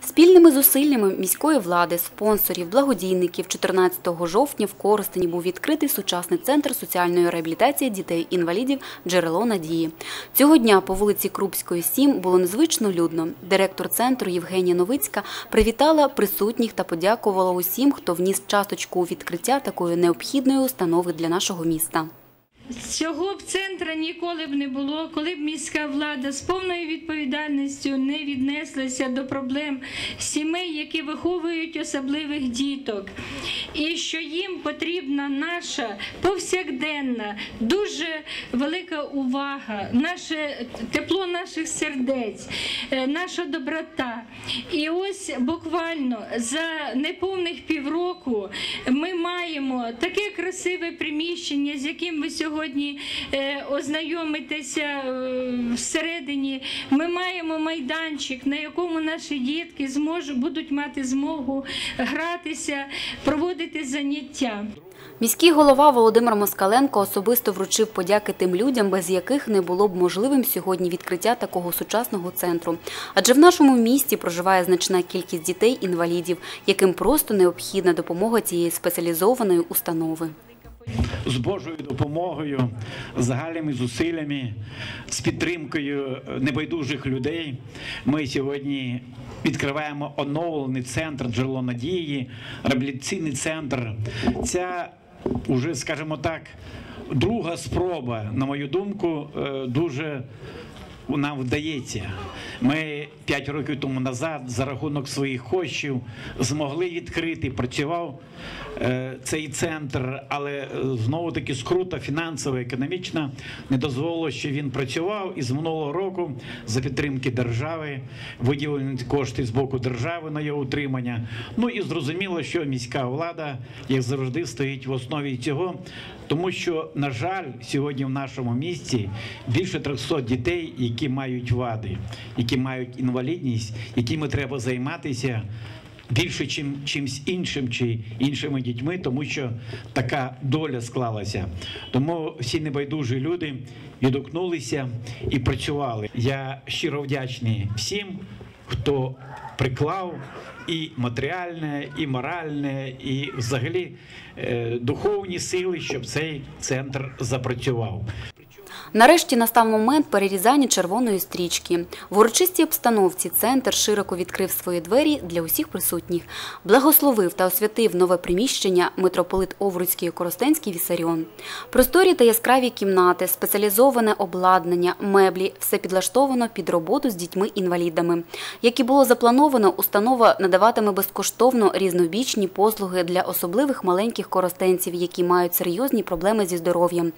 Спільними зусиллями міської влади, спонсорів, благодійників 14 жовтня в Коростені був відкритий сучасний центр соціальної реабілітації дітей-інвалідів «Джерело надії». Цього дня по вулиці Крупської, 7 було незвично людно. Директор центру Євгенія Новицька привітала присутніх та подякувала усім, хто вніс часточку у відкриття такої необхідної установи для нашого міста. Цього б центра ніколи б не було, коли б міська влада з повною відповідальністю не віднеслася до проблем сімей, які виховують особливих діток, і що їм потрібна наша повсякденна, дуже велика увага, наше тепло наших сердець, е, наша доброта. І ось буквально за неповних півроку ми маємо таке красиве приміщення, з яким ви сьогодні е, ознайомитеся е, всередині. Ми маємо майданчик, на якому наші дітки зможуть будуть мати змогу гратися, проводити заняття. Міський голова Володимир Москаленко особисто вручив подяки тим людям, без яких не було б можливим сьогодні відкриття такого сучасного центру. Адже в нашому місті проживає значна кількість дітей-інвалідів, яким просто необхідна допомога цієї спеціалізованої установи. З Божою допомогою, загальними зусиллями, з підтримкою небайдужих людей. Ми сьогодні відкриваємо оновлений центр джерело надії, реабілітаційний центр. Ця уже, скажімо так, друга спроба, на мою думку, е, дуже нам вдається. Ми п'ять років тому назад за рахунок своїх коштів змогли відкрити. Працював е, цей центр, але е, знову таки скрута фінансова, економічна не дозволило, що він працював. І з минулого року за підтримки держави виділені кошти з боку держави на його утримання. Ну і зрозуміло, що міська влада, як завжди, стоїть в основі цього. Тому що, на жаль, сьогодні в нашому місті більше 300 дітей, які мають вади, які мають інвалідність, якими треба займатися більше, чим чимсь іншим чи іншими дітьми, тому що така доля склалася. Тому всі небайдужі люди відгукнулися і працювали. Я щиро вдячний всім, хто приклав і матеріальне, і моральне, і взагалі е, духовні сили, щоб цей центр запрацював. Нарешті настав момент перерізання червоної стрічки. В урочистій обстановці центр широко відкрив свої двері для усіх присутніх. Благословив та освятив нове приміщення митрополит Овруцький Коростенський Вісаріон. Просторі та яскраві кімнати, спеціалізоване обладнання, меблі все підлаштовано під роботу з дітьми-інвалідами. Як і було заплановано, установа надаватиме безкоштовно різнобічні послуги для особливих маленьких коростенців, які мають серйозні проблеми зі здоров'ям.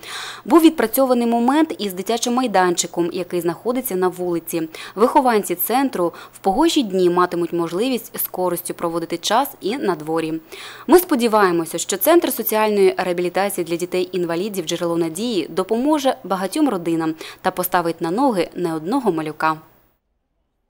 Був відпрацьований момент із дитячим майданчиком, який знаходиться на вулиці. Вихованці центру в погожі дні матимуть можливість з користю проводити час і на дворі. Ми сподіваємося, що центр соціальної реабілітації для дітей-інвалідів джерело надії допоможе багатьом родинам та поставить на ноги не одного малюка.